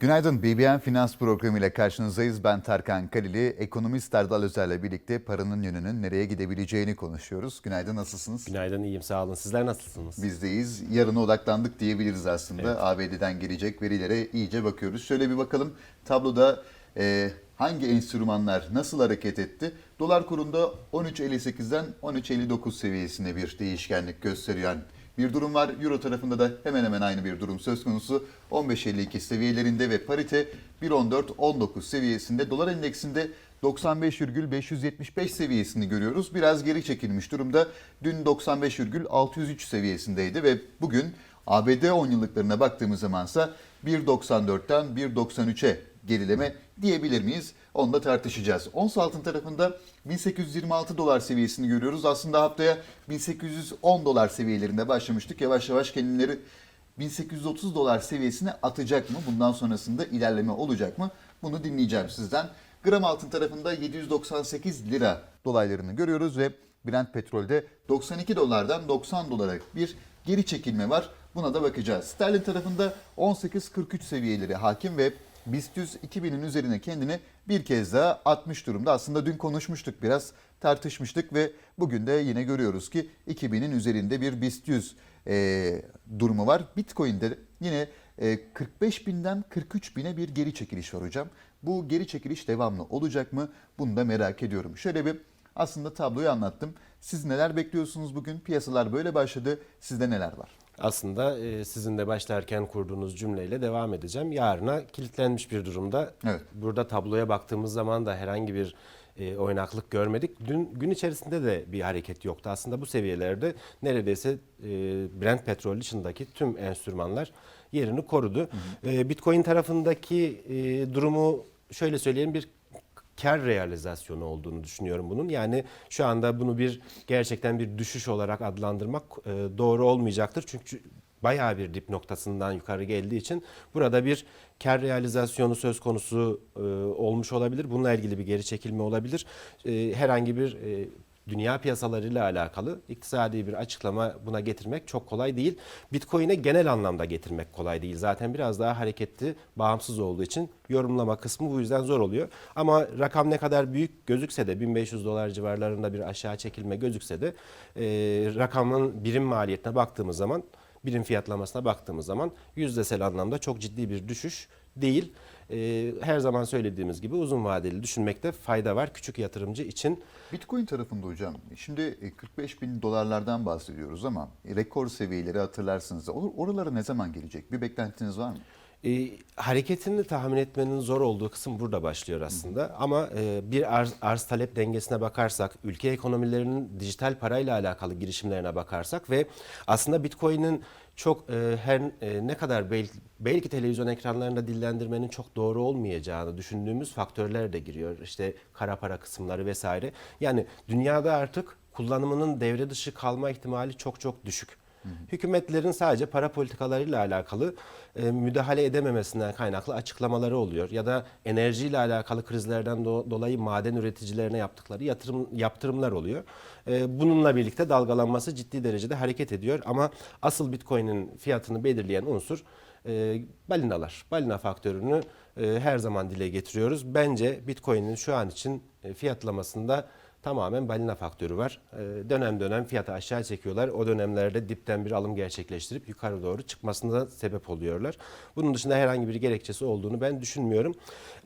Günaydın. BBN Finans Programı ile karşınızdayız. Ben Tarkan Kalili. Ekonomist Erdal Özer'le birlikte paranın yönünün nereye gidebileceğini konuşuyoruz. Günaydın, nasılsınız? Günaydın, iyiyim sağ olun. Sizler nasılsınız? Bizdeyiz. Yarına odaklandık diyebiliriz aslında. ABD'den gelecek verilere iyice bakıyoruz. Şöyle bir bakalım tabloda e, hangi enstrümanlar nasıl hareket etti? Dolar kurunda 13.58'den 13.59 seviyesinde bir değişkenlik gösteriyor. Bir durum var. Euro tarafında da hemen hemen aynı bir durum söz konusu. 15.52 seviyelerinde ve parite 1.14-19 seviyesinde. Dolar endeksinde 95,575 seviyesini görüyoruz. Biraz geri çekilmiş durumda. Dün 95,603 seviyesindeydi ve bugün ABD 10 yıllıklarına baktığımız zamansa 1.94'ten 1.93'e gerileme diyebilir miyiz? Onu da tartışacağız. Ons altın tarafında 1826 dolar seviyesini görüyoruz. Aslında haftaya 1810 dolar seviyelerinde başlamıştık. Yavaş yavaş kendileri 1830 dolar seviyesine atacak mı? Bundan sonrasında ilerleme olacak mı? Bunu dinleyeceğim sizden. Gram altın tarafında 798 lira dolaylarını görüyoruz ve Brent petrolde 92 dolardan 90 dolara bir geri çekilme var. Buna da bakacağız. Sterlin tarafında 18.43 seviyeleri hakim ve BIST 100 2000'in üzerine kendini bir kez daha atmış durumda. Aslında dün konuşmuştuk biraz tartışmıştık ve bugün de yine görüyoruz ki 2000'in üzerinde bir BIST 100 e, durumu var. Bitcoin'de yine e, 45 binden 43 bine bir geri çekiliş var hocam. Bu geri çekiliş devamlı olacak mı? Bunu da merak ediyorum. Şöyle bir aslında tabloyu anlattım. Siz neler bekliyorsunuz bugün? Piyasalar böyle başladı. Sizde neler var? Aslında e, sizin de başlarken kurduğunuz cümleyle devam edeceğim. Yarına kilitlenmiş bir durumda. Evet. Burada tabloya baktığımız zaman da herhangi bir e, oynaklık görmedik. Dün gün içerisinde de bir hareket yoktu. Aslında bu seviyelerde neredeyse e, Brent petrol dışındaki tüm enstrümanlar yerini korudu. E, Bitcoin tarafındaki e, durumu şöyle söyleyelim bir kar realizasyonu olduğunu düşünüyorum bunun. Yani şu anda bunu bir gerçekten bir düşüş olarak adlandırmak e, doğru olmayacaktır. Çünkü bayağı bir dip noktasından yukarı geldiği için burada bir kar realizasyonu söz konusu e, olmuş olabilir. Bununla ilgili bir geri çekilme olabilir. E, herhangi bir dünya piyasalarıyla alakalı iktisadi bir açıklama buna getirmek çok kolay değil. Bitcoin'e genel anlamda getirmek kolay değil. Zaten biraz daha hareketli, bağımsız olduğu için yorumlama kısmı bu yüzden zor oluyor. Ama rakam ne kadar büyük gözükse de 1500 dolar civarlarında bir aşağı çekilme gözükse de e, rakamın birim maliyetine baktığımız zaman birim fiyatlamasına baktığımız zaman yüzdesel anlamda çok ciddi bir düşüş değil. Ee, her zaman söylediğimiz gibi uzun vadeli düşünmekte fayda var küçük yatırımcı için. Bitcoin tarafında hocam şimdi e, 45 bin dolarlardan bahsediyoruz ama rekor seviyeleri hatırlarsınız. Or- Oralara ne zaman gelecek? Bir beklentiniz var mı? E, hareketini tahmin etmenin zor olduğu kısım burada başlıyor aslında. Ama e, bir arz, arz talep dengesine bakarsak, ülke ekonomilerinin dijital parayla alakalı girişimlerine bakarsak ve aslında Bitcoin'in çok e, her e, ne kadar belki, belki televizyon ekranlarında dillendirmenin çok doğru olmayacağını düşündüğümüz faktörler de giriyor. İşte kara para kısımları vesaire. Yani dünyada artık kullanımının devre dışı kalma ihtimali çok çok düşük. Hükümetlerin sadece para politikalarıyla alakalı e, müdahale edememesinden kaynaklı açıklamaları oluyor. Ya da enerjiyle alakalı krizlerden do- dolayı maden üreticilerine yaptıkları yatırım yaptırımlar oluyor. E, bununla birlikte dalgalanması ciddi derecede hareket ediyor. Ama asıl Bitcoin'in fiyatını belirleyen unsur e, balinalar. Balina faktörünü e, her zaman dile getiriyoruz. Bence Bitcoin'in şu an için e, fiyatlamasında tamamen balina faktörü var. Ee, dönem dönem fiyatı aşağı çekiyorlar. O dönemlerde dipten bir alım gerçekleştirip yukarı doğru çıkmasına sebep oluyorlar. Bunun dışında herhangi bir gerekçesi olduğunu ben düşünmüyorum.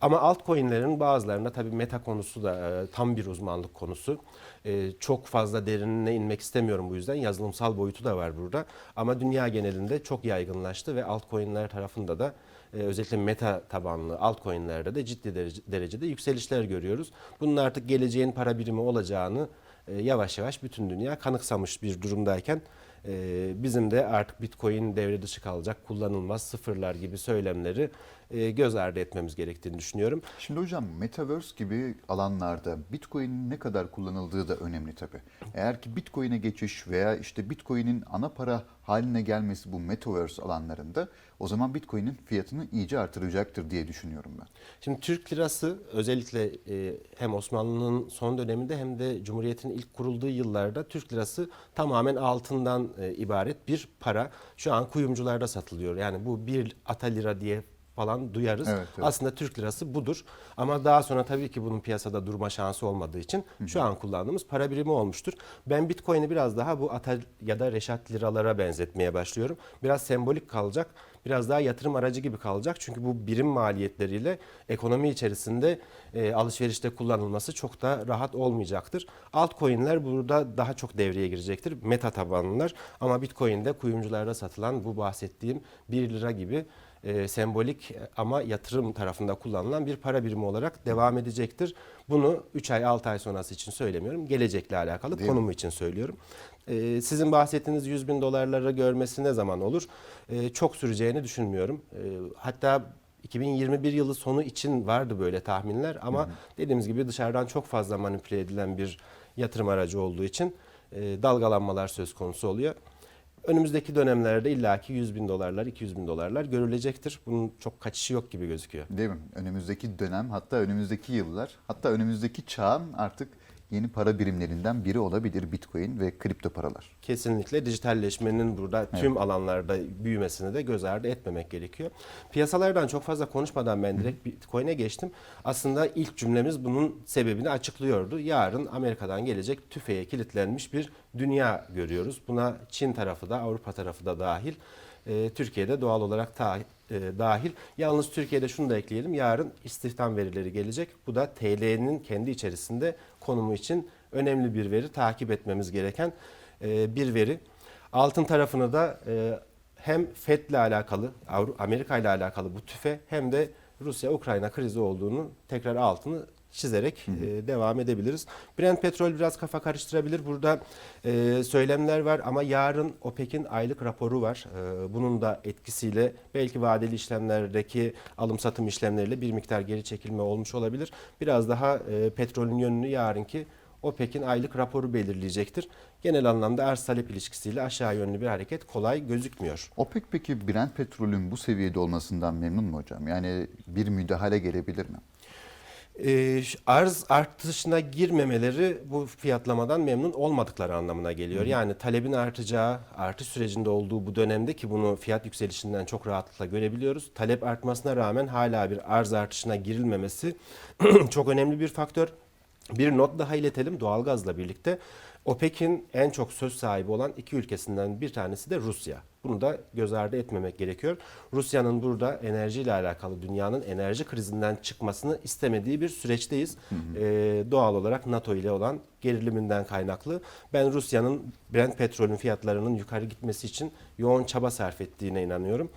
Ama altcoin'lerin bazılarında tabii meta konusu da e, tam bir uzmanlık konusu. E, çok fazla derinine inmek istemiyorum bu yüzden. Yazılımsal boyutu da var burada. Ama dünya genelinde çok yaygınlaştı ve altcoin'ler tarafında da özellikle meta tabanlı altcoin'lerde de ciddi derece- derecede yükselişler görüyoruz. Bunun artık geleceğin para birimi olacağını e, yavaş yavaş bütün dünya kanıksamış bir durumdayken e, bizim de artık Bitcoin devre dışı kalacak, kullanılmaz, sıfırlar gibi söylemleri e, göz ardı etmemiz gerektiğini düşünüyorum. Şimdi hocam Metaverse gibi alanlarda Bitcoin'in ne kadar kullanıldığı da önemli tabii. Eğer ki Bitcoin'e geçiş veya işte Bitcoin'in ana para haline gelmesi bu Metaverse alanlarında o zaman Bitcoin'in fiyatını iyice artıracaktır diye düşünüyorum ben. Şimdi Türk lirası özellikle e, hem Osmanlı'nın son döneminde hem de Cumhuriyet'in ilk kurulduğu yıllarda Türk lirası tamamen altından e, ibaret bir para. Şu an kuyumcularda satılıyor. Yani bu bir ata lira diye falan duyarız. Evet, evet. Aslında Türk lirası budur. Ama daha sonra tabii ki bunun piyasada durma şansı olmadığı için şu an kullandığımız para birimi olmuştur. Ben Bitcoin'i biraz daha bu Ata ya da Reşat liralara benzetmeye başlıyorum. Biraz sembolik kalacak. Biraz daha yatırım aracı gibi kalacak. Çünkü bu birim maliyetleriyle ekonomi içerisinde e, alışverişte kullanılması çok da rahat olmayacaktır. Altcoin'ler burada daha çok devreye girecektir. Meta tabanlılar ama Bitcoin'de kuyumcularda satılan bu bahsettiğim 1 lira gibi e, sembolik ama yatırım tarafında kullanılan bir para birimi olarak devam edecektir. Bunu 3 ay 6 ay sonrası için söylemiyorum. Gelecekle alakalı Değil mi? konumu için söylüyorum. E, sizin bahsettiğiniz 100 bin dolarları görmesi ne zaman olur? E, çok süreceğini düşünmüyorum. E, hatta 2021 yılı sonu için vardı böyle tahminler ama dediğimiz gibi dışarıdan çok fazla manipüle edilen bir yatırım aracı olduğu için e, dalgalanmalar söz konusu oluyor. Önümüzdeki dönemlerde illaki 100 bin dolarlar, 200 bin dolarlar görülecektir. Bunun çok kaçışı yok gibi gözüküyor. Değil mi? Önümüzdeki dönem hatta önümüzdeki yıllar hatta önümüzdeki çağın artık yeni para birimlerinden biri olabilir Bitcoin ve kripto paralar. Kesinlikle dijitalleşmenin burada tüm alanlarda büyümesini de göz ardı etmemek gerekiyor. Piyasalardan çok fazla konuşmadan ben direkt Bitcoin'e geçtim. Aslında ilk cümlemiz bunun sebebini açıklıyordu. Yarın Amerika'dan gelecek tüfeğe kilitlenmiş bir dünya görüyoruz. Buna Çin tarafı da Avrupa tarafı da dahil. Ee, Türkiye'de doğal olarak ta- e, dahil. Yalnız Türkiye'de şunu da ekleyelim. Yarın istihdam verileri gelecek. Bu da TL'nin kendi içerisinde konumu için önemli bir veri. Takip etmemiz gereken e, bir veri. Altın tarafını da e, hem FED'le alakalı, Amerika ile alakalı bu tüfe hem de Rusya-Ukrayna krizi olduğunu tekrar altını çizerek e, devam edebiliriz. Brent petrol biraz kafa karıştırabilir. Burada e, söylemler var ama yarın OPEC'in aylık raporu var. E, bunun da etkisiyle belki vadeli işlemlerdeki alım satım işlemleriyle bir miktar geri çekilme olmuş olabilir. Biraz daha e, petrolün yönünü yarınki OPEC'in aylık raporu belirleyecektir. Genel anlamda arz talep ilişkisiyle aşağı yönlü bir hareket kolay gözükmüyor. OPEC peki Brent petrolün bu seviyede olmasından memnun mu hocam? Yani bir müdahale gelebilir mi? Ee, arz artışına girmemeleri bu fiyatlamadan memnun olmadıkları anlamına geliyor. Yani talebin artacağı, artış sürecinde olduğu bu dönemde ki bunu fiyat yükselişinden çok rahatlıkla görebiliyoruz. Talep artmasına rağmen hala bir arz artışına girilmemesi çok önemli bir faktör. Bir not daha iletelim doğalgazla birlikte. OPEC'in en çok söz sahibi olan iki ülkesinden bir tanesi de Rusya. Bunu da göz ardı etmemek gerekiyor. Rusya'nın burada enerjiyle alakalı dünyanın enerji krizinden çıkmasını istemediği bir süreçteyiz. Ee, doğal olarak NATO ile olan geriliminden kaynaklı. Ben Rusya'nın Brent petrolün fiyatlarının yukarı gitmesi için yoğun çaba sarf ettiğine inanıyorum.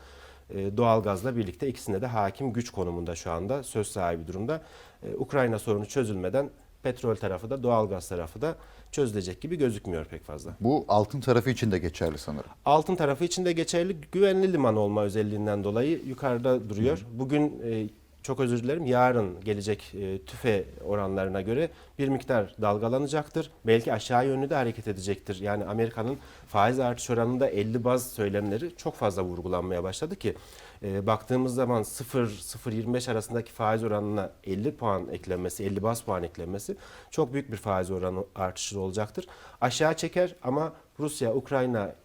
Ee, doğalgazla birlikte ikisinde de hakim güç konumunda şu anda söz sahibi durumda. Ee, Ukrayna sorunu çözülmeden petrol tarafı da doğalgaz tarafı da çözülecek gibi gözükmüyor pek fazla. Bu altın tarafı için de geçerli sanırım. Altın tarafı için de geçerli güvenli liman olma özelliğinden dolayı yukarıda duruyor. Bugün e, çok özür dilerim yarın gelecek e, tüfe oranlarına göre bir miktar dalgalanacaktır. Belki aşağı yönlü de hareket edecektir. Yani Amerika'nın faiz artış oranında 50 baz söylemleri çok fazla vurgulanmaya başladı ki e, baktığımız zaman 0-0.25 arasındaki faiz oranına 50 puan eklenmesi, 50 baz puan eklenmesi çok büyük bir faiz oranı artışı olacaktır. Aşağı çeker ama Rusya-Ukrayna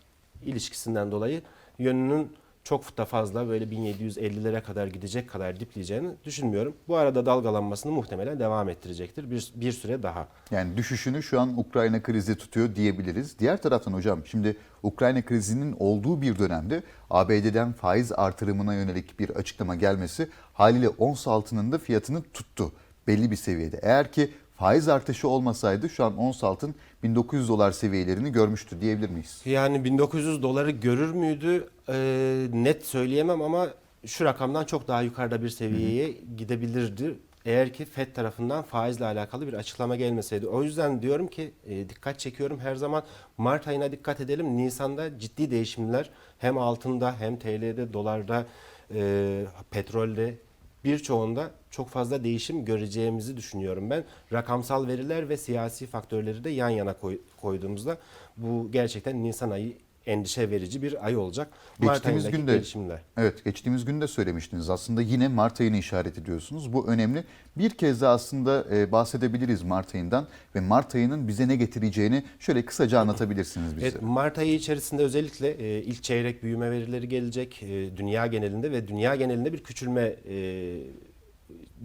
ilişkisinden dolayı yönünün çok da fazla böyle 1750'lere kadar gidecek kadar dipleyeceğini düşünmüyorum. Bu arada dalgalanmasını muhtemelen devam ettirecektir bir, bir süre daha. Yani düşüşünü şu an Ukrayna krizi tutuyor diyebiliriz. Diğer taraftan hocam şimdi Ukrayna krizinin olduğu bir dönemde ABD'den faiz artırımına yönelik bir açıklama gelmesi haliyle ons altının da fiyatını tuttu belli bir seviyede. Eğer ki faiz artışı olmasaydı şu an ons altın 1900 dolar seviyelerini görmüştü diyebilir miyiz? Yani 1900 doları görür müydü Ee, net söyleyemem ama şu rakamdan çok daha yukarıda bir seviyeye gidebilirdi. Eğer ki FED tarafından faizle alakalı bir açıklama gelmeseydi. O yüzden diyorum ki e, dikkat çekiyorum her zaman Mart ayına dikkat edelim. Nisan'da ciddi değişimler hem altında hem TL'de, dolarda, e, petrolde birçoğunda çok fazla değişim göreceğimizi düşünüyorum ben. Rakamsal veriler ve siyasi faktörleri de yan yana koy- koyduğumuzda bu gerçekten Nisan ayı endişe verici bir ay olacak. Mart Geçtiğimiz günde gelişimler. Evet, geçtiğimiz günde söylemiştiniz. Aslında yine Mart ayını işaret ediyorsunuz. Bu önemli. Bir kez daha aslında e, bahsedebiliriz Mart ayından ve Mart ayının bize ne getireceğini şöyle kısaca anlatabilirsiniz bize. Evet, Mart ayı içerisinde özellikle e, ilk çeyrek büyüme verileri gelecek e, dünya genelinde ve dünya genelinde bir küçülme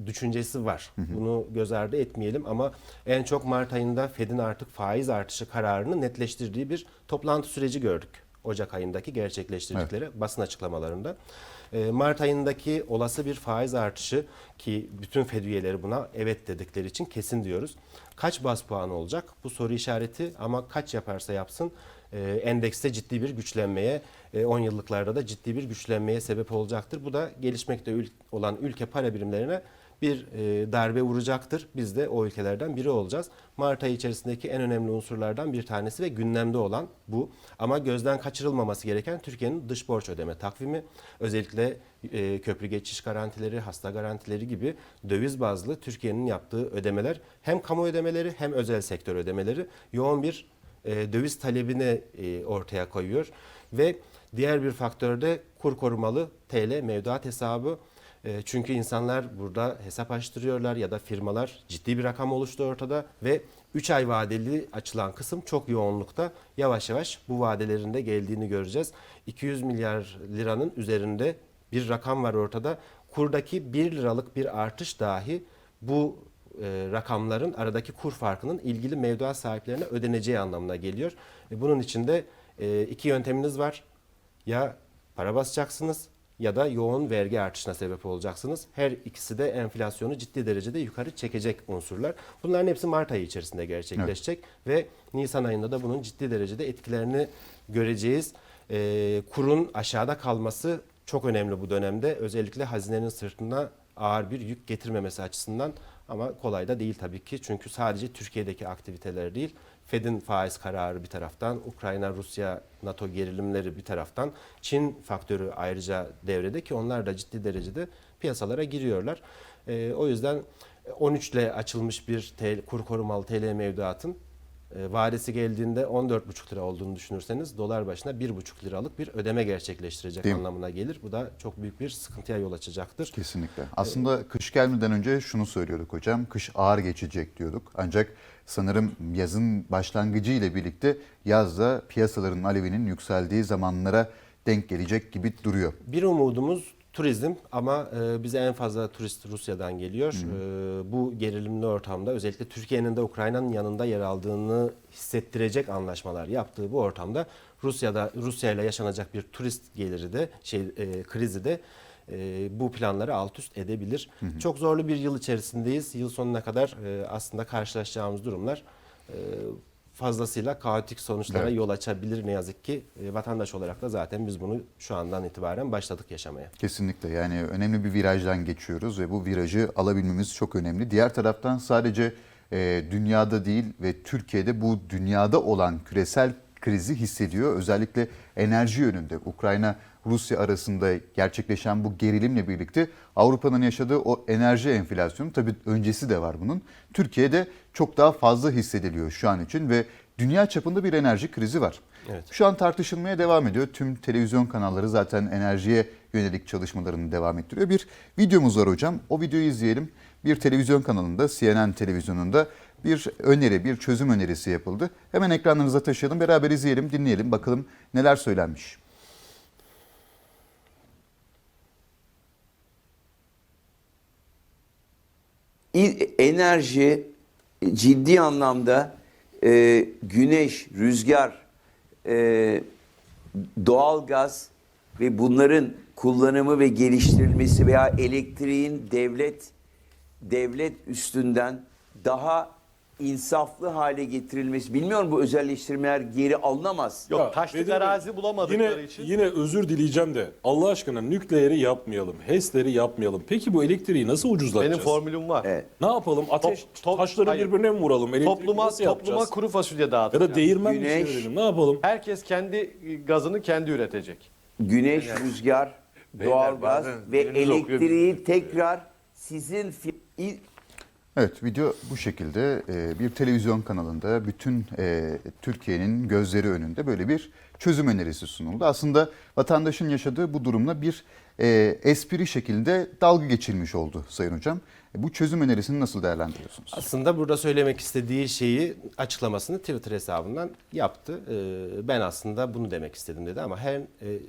düşüncesi var. Bunu göz ardı etmeyelim ama en çok Mart ayında Fed'in artık faiz artışı kararını netleştirdiği bir toplantı süreci gördük. Ocak ayındaki gerçekleştirdikleri basın açıklamalarında. E, Mart ayındaki olası bir faiz artışı ki bütün Fed üyeleri buna evet dedikleri için kesin diyoruz. Kaç bas puanı olacak? Bu soru işareti ama kaç yaparsa yapsın endekste ciddi bir güçlenmeye, e, 10 yıllıklarda da ciddi bir güçlenmeye sebep olacaktır. Bu da gelişmekte olan ülke para birimlerine bir e, darbe vuracaktır. Biz de o ülkelerden biri olacağız. Mart ayı içerisindeki en önemli unsurlardan bir tanesi ve gündemde olan bu. Ama gözden kaçırılmaması gereken Türkiye'nin dış borç ödeme takvimi. Özellikle e, köprü geçiş garantileri, hasta garantileri gibi döviz bazlı Türkiye'nin yaptığı ödemeler hem kamu ödemeleri hem özel sektör ödemeleri yoğun bir e, döviz talebini e, ortaya koyuyor ve diğer bir faktör de kur korumalı TL mevduat hesabı. E, çünkü insanlar burada hesap açtırıyorlar ya da firmalar ciddi bir rakam oluştu ortada ve 3 ay vadeli açılan kısım çok yoğunlukta. Yavaş yavaş bu vadelerin de geldiğini göreceğiz. 200 milyar liranın üzerinde bir rakam var ortada. Kurdaki 1 liralık bir artış dahi bu e, rakamların aradaki kur farkının ilgili mevduat sahiplerine ödeneceği anlamına geliyor. E, bunun için de e, iki yönteminiz var. Ya para basacaksınız ya da yoğun vergi artışına sebep olacaksınız. Her ikisi de enflasyonu ciddi derecede yukarı çekecek unsurlar. Bunların hepsi Mart ayı içerisinde gerçekleşecek ve Nisan ayında da bunun ciddi derecede etkilerini göreceğiz. E, kurun aşağıda kalması çok önemli bu dönemde. Özellikle hazinenin sırtına ağır bir yük getirmemesi açısından ama kolay da değil tabii ki. Çünkü sadece Türkiye'deki aktiviteler değil, Fed'in faiz kararı bir taraftan, Ukrayna, Rusya, NATO gerilimleri bir taraftan, Çin faktörü ayrıca devrede ki onlar da ciddi derecede piyasalara giriyorlar. Ee, o yüzden 13 ile açılmış bir TL, kur korumalı TL mevduatın e, vadesi geldiğinde 14,5 lira olduğunu düşünürseniz dolar başına 1,5 liralık bir ödeme gerçekleştirecek Değil mi? anlamına gelir. Bu da çok büyük bir sıkıntıya yol açacaktır. Kesinlikle. Aslında kış gelmeden önce şunu söylüyorduk hocam. Kış ağır geçecek diyorduk. Ancak sanırım yazın başlangıcı ile birlikte yazda piyasaların alevinin yükseldiği zamanlara denk gelecek gibi duruyor. Bir umudumuz turizm ama e, bize en fazla turist Rusya'dan geliyor. E, bu gerilimli ortamda özellikle Türkiye'nin de Ukrayna'nın yanında yer aldığını hissettirecek anlaşmalar yaptığı bu ortamda Rusya'da Rusya ile yaşanacak bir turist geliri de şey e, krizi de e, bu planları alt üst edebilir. Çok zorlu bir yıl içerisindeyiz. Yıl sonuna kadar e, aslında karşılaşacağımız durumlar e, fazlasıyla kaotik sonuçlara Evet. yol açabilir ne yazık ki. E, vatandaş olarak da zaten biz bunu şu andan itibaren başladık yaşamaya. Kesinlikle yani önemli bir virajdan geçiyoruz ve bu virajı alabilmemiz çok önemli. Diğer taraftan sadece e, dünyada değil ve Türkiye'de bu dünyada olan küresel krizi hissediyor. Özellikle enerji yönünde Ukrayna Rusya arasında gerçekleşen bu gerilimle birlikte Avrupa'nın yaşadığı o enerji enflasyonu tabii öncesi de var bunun. Türkiye'de çok daha fazla hissediliyor şu an için ve dünya çapında bir enerji krizi var. Evet. Şu an tartışılmaya devam ediyor. Tüm televizyon kanalları zaten enerjiye yönelik çalışmalarını devam ettiriyor. Bir videomuz var hocam. O videoyu izleyelim. Bir televizyon kanalında, CNN televizyonunda bir öneri, bir çözüm önerisi yapıldı. Hemen ekranlarınıza taşıyalım, beraber izleyelim, dinleyelim. Bakalım neler söylenmiş. Enerji ciddi anlamda e, güneş, rüzgar, e, doğalgaz ve bunların kullanımı ve geliştirilmesi veya elektriğin devlet devlet üstünden daha insaflı hale getirilmesi. Bilmiyorum bu özelleştirmeler geri alınamaz. Yok Ya, taşlık gibi, arazi bulamadıkları Yine, için. yine özür dileyeceğim de Allah aşkına nükleeri yapmayalım, HES'leri yapmayalım. Peki bu elektriği nasıl ucuzlatacağız? Benim formülüm var. Evet. Ne yapalım? Ateş Top- top- taşları hayır. birbirine mi vuralım? Elektriği Topluma nasıl topluma yapacağız? kuru fasulye Ya da değirmen mi Güneş- çevirelim? Ne yapalım? Herkes kendi gazını kendi üretecek. Güneş, rüzgar, doğalgaz bazen ve biriniz okuyor, elektriği tekrar sizin fi- Evet video bu şekilde e, bir televizyon kanalında bütün e, Türkiye'nin gözleri önünde böyle bir çözüm önerisi sunuldu. Aslında vatandaşın yaşadığı bu durumla bir e, espri şekilde dalga geçilmiş oldu Sayın Hocam. Bu çözüm önerisini nasıl değerlendiriyorsunuz? Aslında burada söylemek istediği şeyi açıklamasını Twitter hesabından yaptı. Ben aslında bunu demek istedim dedi ama her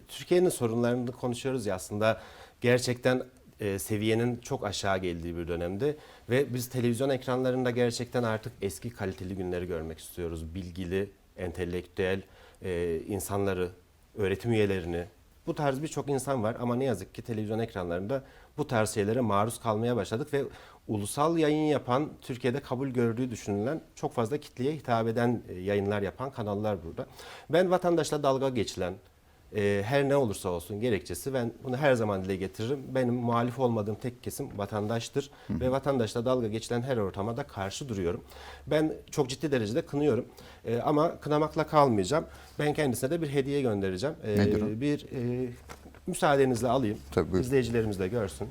Türkiye'nin sorunlarını konuşuyoruz ya aslında gerçekten e, seviyenin çok aşağı geldiği bir dönemde ve biz televizyon ekranlarında gerçekten artık eski kaliteli günleri görmek istiyoruz. Bilgili, entelektüel e, insanları, öğretim üyelerini, bu tarz birçok insan var ama ne yazık ki televizyon ekranlarında bu tarz şeylere maruz kalmaya başladık ve ulusal yayın yapan, Türkiye'de kabul gördüğü düşünülen çok fazla kitleye hitap eden e, yayınlar yapan kanallar burada. Ben vatandaşla dalga geçilen, e, her ne olursa olsun gerekçesi ben bunu her zaman dile getiririm. Benim muhalif olmadığım tek kesim vatandaştır ve vatandaşla dalga geçilen her ortama da karşı duruyorum. Ben çok ciddi derecede kınıyorum E, ama kınamakla kalmayacağım. Ben kendisine de bir hediye göndereceğim. E, Nedir o? Bir e, müsaadenizle alayım. Tabii, buyurun. İzleyicilerimiz de görsün.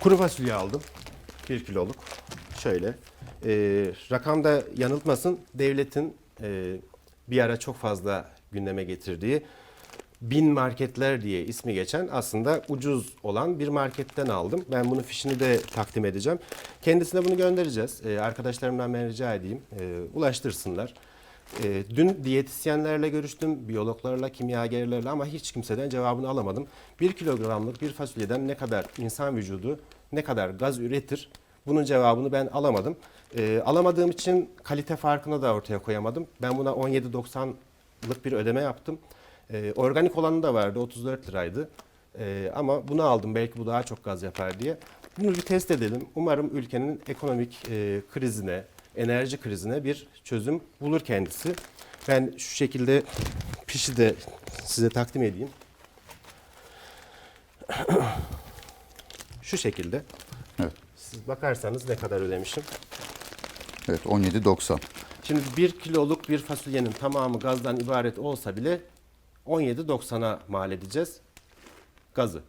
Kuru fasulye aldım. 1 kiloluk. Şöyle. Ee, rakamda yanıltmasın. Devletin e, bir ara çok fazla gündeme getirdiği bin marketler diye ismi geçen aslında ucuz olan bir marketten aldım. Ben bunun fişini de takdim edeceğim. Kendisine bunu göndereceğiz. Ee, arkadaşlarımdan ben rica edeyim. e, ulaştırsınlar. E, dün diyetisyenlerle görüştüm, biyologlarla, kimyagerlerle ama hiç kimseden cevabını alamadım. Bir kilogramlık bir fasulyeden ne kadar insan vücudu, ne kadar gaz üretir bunun cevabını ben alamadım. E, alamadığım için kalite farkını da ortaya koyamadım. Ben buna 17.90'lık bir ödeme yaptım. E, organik olanı da vardı, 34 liraydı. E, ama bunu aldım, belki bu daha çok gaz yapar diye. Bunu bir test edelim. Umarım ülkenin ekonomik e, krizine, enerji krizine bir çözüm bulur kendisi. Ben şu şekilde pişi de size takdim edeyim. Şu şekilde. Evet. Siz bakarsanız ne kadar ödemişim. Evet 17.90. Şimdi 1 kiloluk bir fasulyenin tamamı gazdan ibaret olsa bile 17.90'a mal edeceğiz gazı.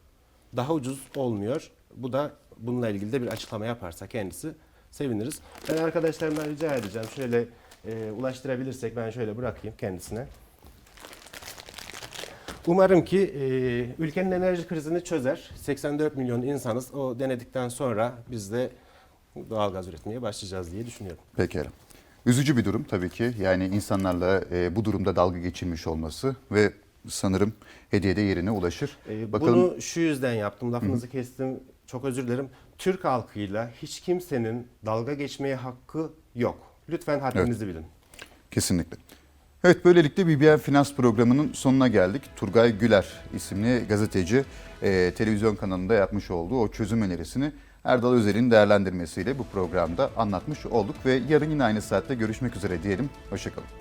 Daha ucuz olmuyor. Bu da bununla ilgili de bir açıklama yaparsa kendisi seviniriz. Ben arkadaşlarımdan rica edeceğim. Şöyle e, ulaştırabilirsek ben şöyle bırakayım kendisine. Umarım ki e, ülkenin enerji krizini çözer. 84 milyon insanız. O denedikten sonra biz de doğalgaz üretmeye başlayacağız diye düşünüyorum. Pekala. Üzücü bir durum tabii ki. Yani insanlarla e, bu durumda dalga geçilmiş olması ve sanırım hediye de yerine ulaşır. Ee, Bakalım Bunu şu yüzden yaptım. Lafınızı kestim. Çok özür dilerim. Türk halkıyla hiç kimsenin dalga geçmeye hakkı yok. Lütfen haddinizi bilin. Kesinlikle. Evet böylelikle BBM Finans programının sonuna geldik. Turgay Güler isimli gazeteci e, televizyon kanalında yapmış olduğu o çözüm önerisini Erdal Özer'in değerlendirmesiyle bu programda anlatmış olduk ve yarın yine aynı saatte görüşmek üzere diyelim. Hoşçakalın.